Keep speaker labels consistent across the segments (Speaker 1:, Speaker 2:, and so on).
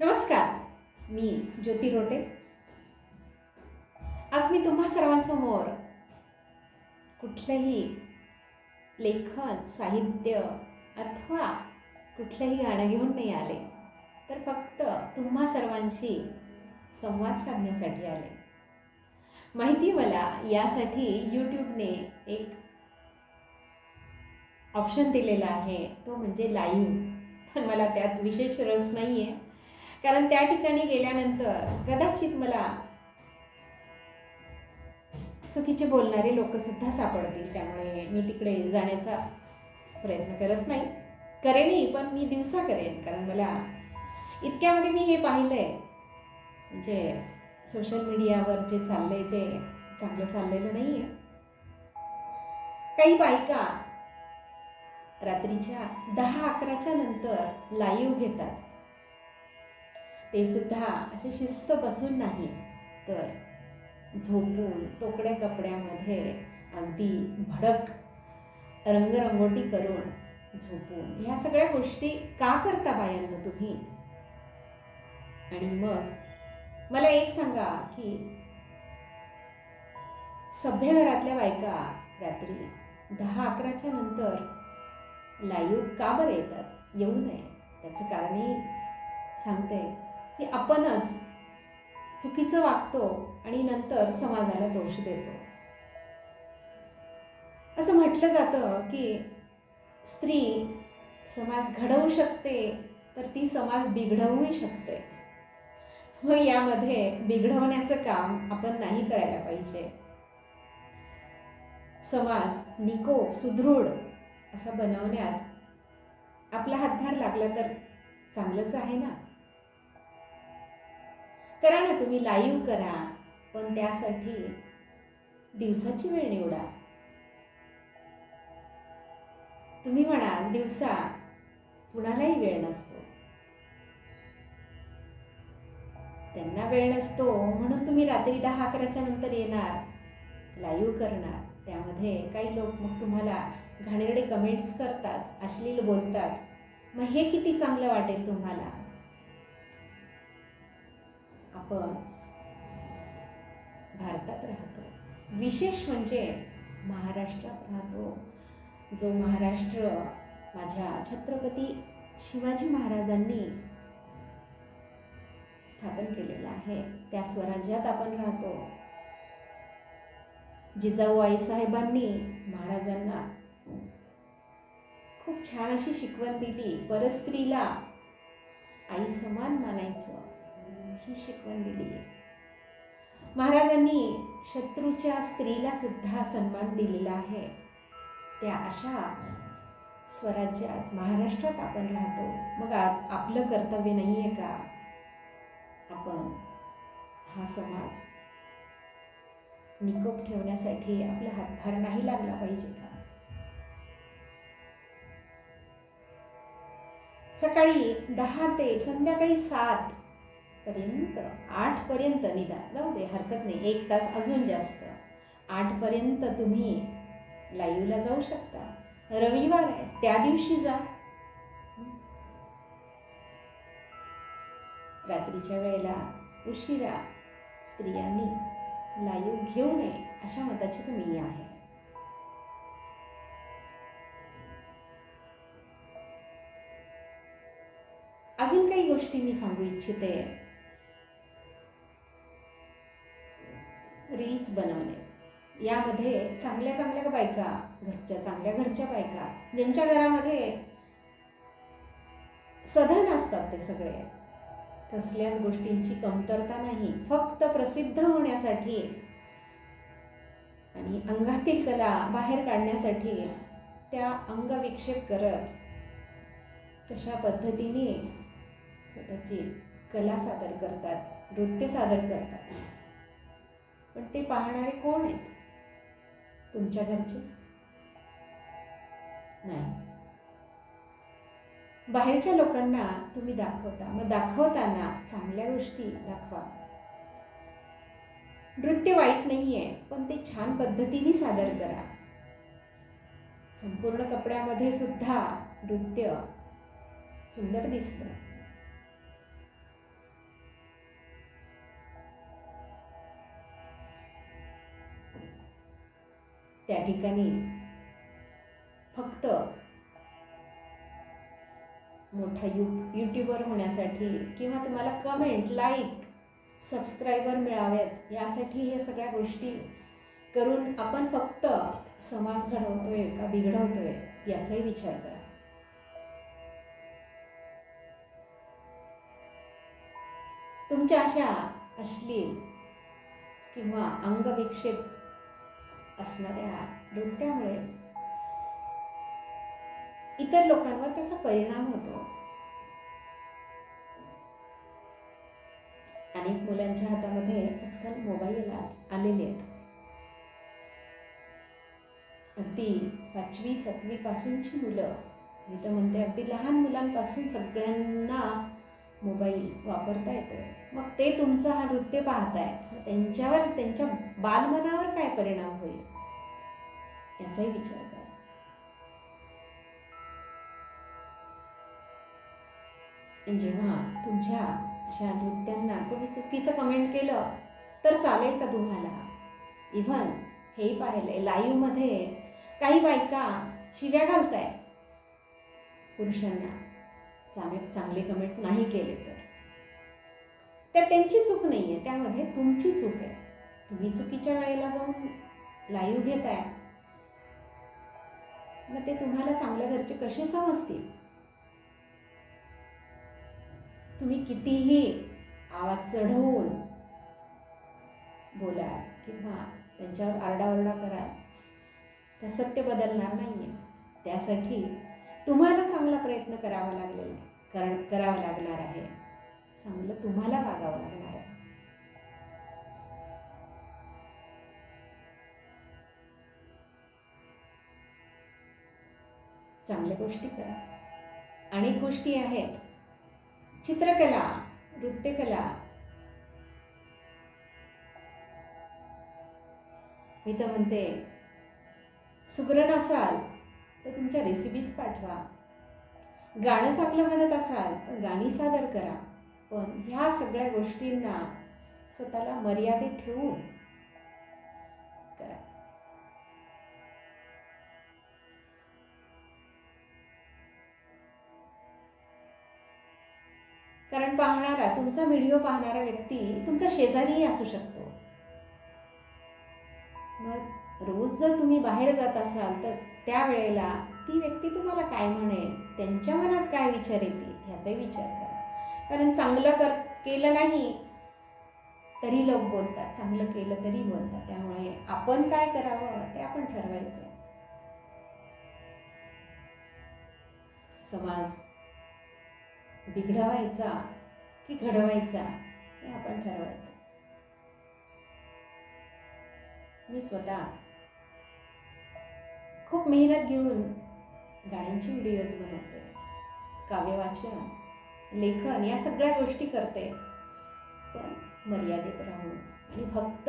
Speaker 1: नमस्कार मी ज्योती रोटे. आज मी तुम्हा सर्वांसमोर कुठलंही लेखन साहित्य अथवा कुठलंही गाणं घेऊन नाही आले तर फक्त तुम्हा सर्वांशी संवाद साधण्यासाठी आले. माहिती मला यासाठी यूट्यूबने एक ऑप्शन दिलेला आहे तो म्हणजे लाईव्ह पण मला त्यात विशेष रस नाही आहे कारण त्या ठिकाणी गेल्यानंतर कदाचित मला चुकीचे बोलणारे लोक सुद्धा सापडतील. त्यामुळे मी तिकडे जाण्याचा प्रयत्न करत नाही. करेनही पण मी दिवसा करेन. कारण मला इतक्यामध्ये मी हे पाहिलं आहे म्हणजे सोशल मीडियावर जे चाललंय ते चांगलं चाललेलं नाही आहे काही बायका रात्रीच्या दहा अकराच्या नंतर लाईव्ह घेतात. ते सुद्धा असे शिस्त बसून नाही. तर झोपून तोकड्या कपड्यामध्ये अगदी भडक रंगरंगोटी करून झोपून ह्या सगळ्या गोष्टी का करता बायांना तुम्ही? आणि मग मला एक सांगा की सभ्य घरातल्या बायका रात्री दहा अकराच्या नंतर लाईव्ह का बरं येतात? येऊ नये. त्याचं कारणही सांगते. की आपणच चुकीचं वागतो आणि नंतर समाजाला दोष देतो. असं म्हटलं जातं की स्त्री समाज घडवू शकते तर ती समाज बिघडवूही शकते. मग यामध्ये बिघडवण्याचं काम आपण नाही करायला पाहिजे. समाज निकोप सुदृढ असा बनवण्यात आपला हातभार लागला तर चांगलंच आहे ना? करा ना तुम्ही लाईव्ह करा. पण त्यासाठी दिवसाची वेळ निवडा. तुम्ही म्हणाल दिवसा कुणालाही वेळ नसतो. त्यांना वेळ नसतो म्हणून तुम्ही रात्री दहा अकराच्या नंतर येणार लाईव्ह करणार. त्यामध्ये काही लोक मग तुम्हाला घाणेरडे कमेंट्स करतात अश्लील बोलतात. मग हे किती चांगलं वाटेल तुम्हाला? आपण भारतात राहतो. विशेष म्हणजे महाराष्ट्रात राहतो. जो महाराष्ट्र माझ्या छत्रपती शिवाजी महाराजांनी स्थापन केलेला आहे त्या स्वराज्यात आपण राहतो. जिजाऊ आईसाहेबांनी महाराजांना खूप छान अशी शिकवण दिली. परस्त्रीला आई समान मानायचं. ही शिकवण दिली आहे. महाराजांनी शत्रूच्या स्त्रीला सुद्धा सन्मान दिलेला आहे. त्या अशा स्वराज्यात महाराष्ट्रात आपण राहतो. मग आपलं कर्तव्य नाही आहे का? आपण हा समाज निकोप ठेवण्यासाठी आपला हातभार नाही लागला पाहिजे का? सकाळी दहा ते संध्याकाळी सात पर्यंत आठ पर्यंत निदान जाऊ दे हरकत नाही. एक तास अजून जास्त. आठ पर्यंत तुम्ही लाईव्हला जाऊ शकता. रविवार आहे. त्या दिवशी जा. रात्रीच्या वेळेला उशिरा स्त्रियांनी लाईव्ह घेऊ नये अशा मताची तुम्ही आहे. अजून काही गोष्टी मी सांगू इच्छिते. रील्स बनवणे यामध्ये चांगल्या चांगल्या बायका? घरच्या चांगल्या घरच्या बायका. ज्यांच्या घरामध्ये सधन असतात ते सगळे. कसल्याच गोष्टींची कमतरता नाही. फक्त प्रसिद्ध होण्यासाठी आणि अंगातील कला बाहेर काढण्यासाठी त्या अंगविक्षेप करत कशा पद्धतीने स्वतःची कला सादर करतात नृत्य सादर करतात. पण ते पाहणारे कोण आहेत? तुमच्या घरचे? नाही. बाहेरच्या लोकांना तुम्ही दाखवता. मग दाखवताना चांगल्या गोष्टी दाखवा. नृत्य वाईट नाही आहे पण ते छान पद्धतीने सादर करा. संपूर्ण कपड्यामध्ये सुद्धा नृत्य सुंदर दिसतं. त्या ठिकाणी फक्त मोठा यू यूट्यूबर होण्यासाठी किंवा तुम्हाला कमेंट लाईक सबस्क्रायबर मिळावेत यासाठी हे सगळ्या गोष्टी करून आपण फक्त समाज घडवतोय का बिघडवतोय याचाही विचार करा. तुमच्या अशा अश्लील किंवा अंगविक्षेप असणाऱ्या नृत्यामुळे इतर लोकांवर त्याचा परिणाम होतो. अनेक मुलांच्या हातामध्ये आजकाल मोबाईल आलेले आहेत. अगदी पाचवी सातवी पासूनची मुलं मी तर म्हणते अगदी लहान मुलांपासून सगळ्यांना मोबाईल वापरता येतो. मग ते तुमचं हा नृत्य पाहतायत. मग त्यांच्यावर त्यांच्या बालमनावर काय परिणाम होईल? याचाही विचार करा. जेव्हा तुमच्या अशा नृत्यांना कोणी चुकीचं कमेंट केलं तर चालेल का तुम्हाला? इव्हन हेही पाहिलंय लाईव्हमध्ये काही बायका शिव्या घालतायत पुरुषांना. चांगले चांगले कमेंट नाही केले तर. त्या त्यांची चूक नाही आहे त्यामध्ये तुमची चूक आहे. तुम्ही चुकीच्या वेळेला जाऊन लाईव्ह घेताय. मग ते तुम्हाला चांगल्या घरचे कसे समजतील? तुम्ही कितीही आवाज चढवून बोला किंवा त्यांच्यावर आरडाओरडा करा तर सत्य बदलणार नाही आहे त्यासाठी तुम्हाला चांगला प्रयत्न करावा लागलेला कारण करावा लागणार आहे. चांगलं तुम्हाला वागावं लागणार आहे. चांगल्या गोष्टी करा. अनेक गोष्टी आहेत. चित्रकला नृत्यकला. मी तर म्हणते सुग्रण असाल तर तुमच्या रेसिपीज पाठवा. गाणं चांगलं म्हणत असाल तर गाणी सादर करा. पण ह्या सगळ्या गोष्टींना स्वतःला मर्यादित ठेवून करा. कारण पाहणारा तुमचा व्हिडिओ पाहणारा व्यक्ती तुमचा शेजारीही असू शकतो. मग रोज जर तुम्ही बाहेर जात असाल तर त्यावेळेला ती व्यक्ती तुम्हाला काय म्हणेल? त्यांच्या मनात काय विचार येतील? ह्याचाही विचार करा. कारण चांगलं कर केलं नाही तरी लोक बोलतात. चांगलं केलं तरी बोलतात. त्यामुळे आपण काय करावं? ते आपण ठरवायचं. समाज बिघडवायचा की घडवायचा हे आपण ठरवायचं. मी स्वतः खूप मेहनत घेऊन गाण्यांची व्हिडिओज बनवते काव्यवाचन लेखन या सगळ्या गोष्टी करते. पण मर्यादित राहून आणि फक्त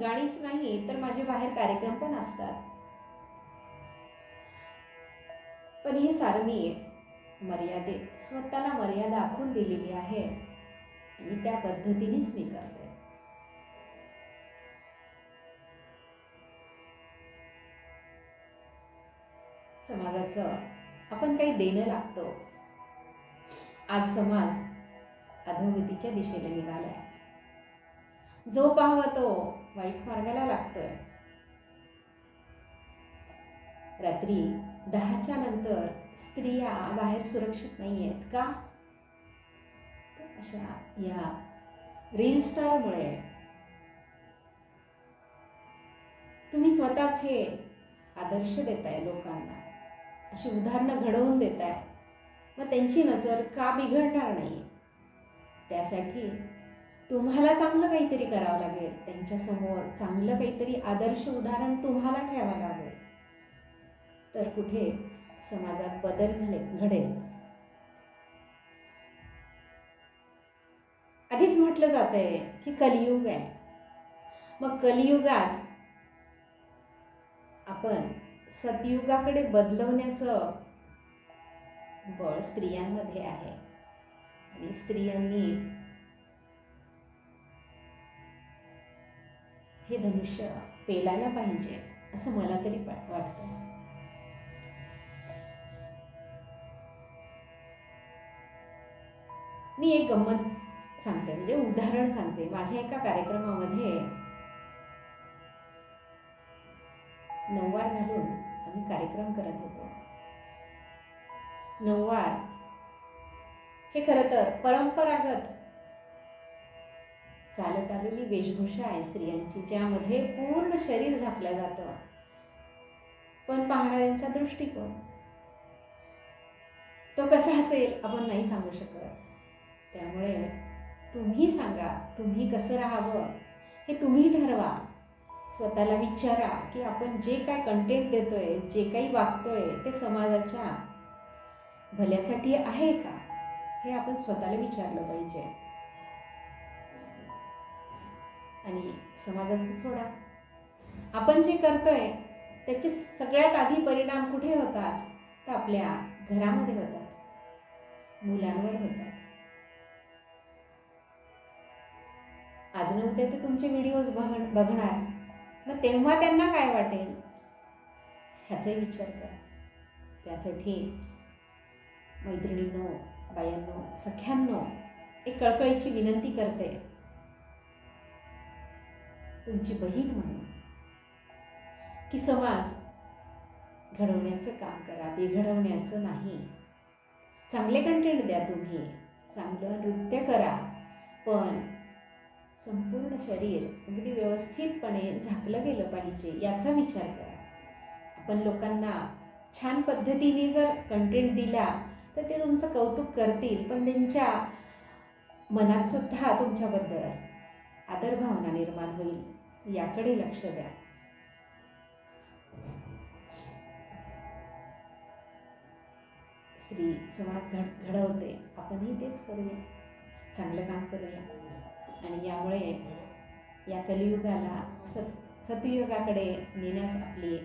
Speaker 1: गाणीच नाही तर माझे बाहेर कार्यक्रम पण असतात. पण ही सारं मी मर्यादित स्वतःला मर्यादा आखून दिलेली आहे. आणि त्या पद्धतीनेच मी करते. समाजाचं आपण काही देणं लागतो. आज समाज अधोगतीच्या दिशेला निघालाय. जो पाहावा तो वाईट मार्गाला लागतोय. रात्री दहाच्या नंतर स्त्रिया बाहेर सुरक्षित नाही आहेत का अशा या रील स्टारमुळे तुम्ही स्वतःच हे आदर्श देताय लोकांना. अशी उदाहरणं घडवून देताय मग त्यांची नजर का बिघडणार नाही त्यासाठी तुम्हाला चांगलं काहीतरी करावं लागेल. त्यांच्यासमोर चांगलं काहीतरी आदर्श उदाहरण तुम्हाला ठेवावं लागेल. तर कुठे समाजात बदल घडेल घडेल? आधीच म्हटलं जात आहे की कलियुग आहे. मग कलियुगात आपण सतयुगाकडे बदलवण्याचं बळ स्त्रियांमध्ये आहे. आणि स्त्रियांनी हे धनुष्य पेलायला पाहिजे असं मला तरी वाटतं. मी एक गंमत सांगते म्हणजे उदाहरण सांगते. माझ्या एका कार्यक्रमामध्ये नऊवार घालून आम्ही कार्यक्रम करत होतो. नऊवार हे खरं तर परंपरागत चालत आलेली वेशभूषा आहे स्त्रियांची ज्यामध्ये पूर्ण शरीर झाकलं जातं. पण पाहणाऱ्यांचा दृष्टिकोन तो कसा असेल आपण नाही सांगू शकत. त्यामुळे तुम्ही सांगा तुम्ही कसं राहावं हे तुम्ही ठरवा. स्वतःला विचारा की आपण जे काय कंटेंट देतोय जे काही वागतोय ते समाजाच्या भल्यासाठी आहे का? हे आपण स्वतःला विचारलं पाहिजे. आणि समाजाचं सोडा. आपण जे करतोय त्याचे सगळ्यात आधी परिणाम कुठे होतात? तर आपल्या घरामध्ये होतात. मुलांवर होतात. आज न उद्या तुमचे व्हिडिओज बघ बघणार. मग तेव्हा त्यांना काय वाटेल? ह्याचे विचार करा. त्यासाठी मैत्रिणींनो बायांनो सख्यांनो एक कळकळीची विनंती करते. तुमची बहीण म्हणून की समाज घडवण्याचं काम करा बिघडवण्याचं नाही. चांगले कंटेंट द्या तुम्ही. चांगलं नृत्य करा. पण संपूर्ण शरीर अगदी व्यवस्थितपणे झाकलं गेलं पाहिजे याचा विचार करा. आपण लोकांना छान पद्धतीने जर कंटेंट दिला तर ते तुमचं कौतुक करतील पण त्यांच्या मनात सुद्धा तुमच्याबद्दल आदर भावना निर्माण होईल याकडे लक्ष द्या. स्त्री समाज घड घडवते. आपणही तेच करूया. चांगलं काम करूया. आणि यामुळे या कलियुगाला सत सतयुगाकडे नेण्यास आपली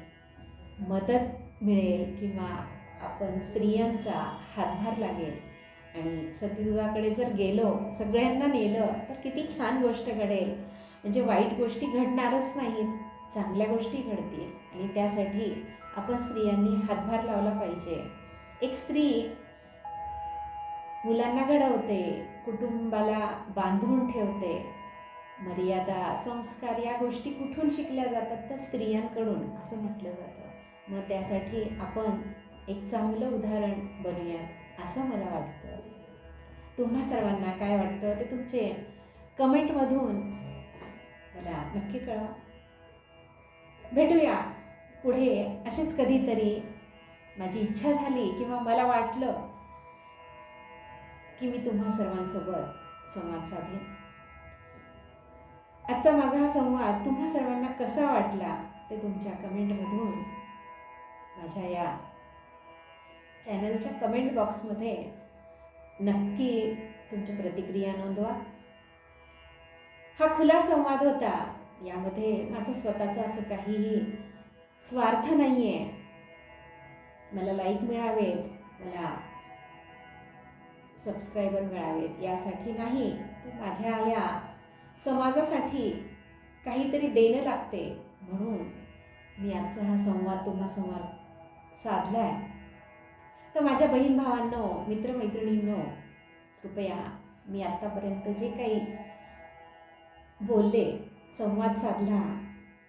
Speaker 1: मदत मिळेल किंवा आपण स्त्रियांचा हातभार लागेल. आणि सतयुगाकडे जर गेलो सगळ्यांना नेलं तर किती छान गोष्ट घडेल. म्हणजे वाईट गोष्टी घडणारच नाहीत चांगल्या गोष्टी घडतील. आणि त्यासाठी आपण स्त्रियांनी हातभार लावला पाहिजे. एक स्त्री मुलांना घडवते कुटुंबाला बांधून ठेवते. मर्यादा संस्कार या गोष्टी कुठून शिकल्या जातात? तर स्त्रियांकडून असं म्हटलं जातं. मग त्यासाठी आपण एक चांगलं उदाहरण बनूयात असं मला वाटतं. तुम्हा सर्वांना काय वाटतं ते तुमचे कमेंटमधून मला नक्की कळवा. भेटूया पुढे. असेच कधीतरी माझी इच्छा झाली किंवा मला वाटलं की मी तुम्हा सर्वांसोबत संवाद साधेन. आजचा माझा हा संवाद तुम्हा सर्वांना कसा वाटला ते तुमच्या कमेंटमधून माझ्या या चॅनलच्या कमेंट बॉक्समध्ये नक्की तुमची प्रतिक्रिया नोंदवा. हा खुला संवाद होता यामध्ये माझं स्वतःचं असं काहीही स्वार्थ नाही आहे मला लाईक मिळावेत मला सबस्क्रायबर मिळावेत. यासाठी नाही तर माझ्या या समाजासाठी काहीतरी देणं लागते. म्हणून मी आजचा हा संवाद तुम्हासमोर साधला आहे तर माझ्या बहीण भावांनो मित्रमैत्रिणींनो कृपया मी आत्तापर्यंत जे काही बोलले संवाद साधला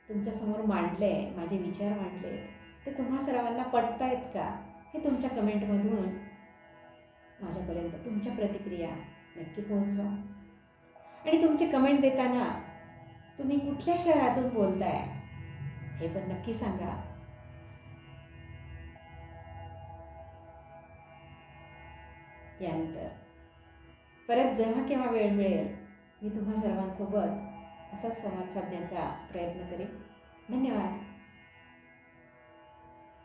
Speaker 1: तुमच्यासमोर मांडले माझे विचार मांडले ते तुम्हा सर्वांना पटतायत का? हे तुमच्या कमेंटमधून माझ्यापर्यंत तुमच्या प्रतिक्रिया नक्की पोहोचवा. आणि तुमचे कमेंट देताना तुम्ही कुठल्या शहरातून बोलताय हे पण नक्की सांगा. यानंतर परत जेव्हा केव्हा वेळ मिळेल मी तुम्हा सर्वांसोबत असाच संवाद साधण्याचा प्रयत्न करेन. धन्यवाद.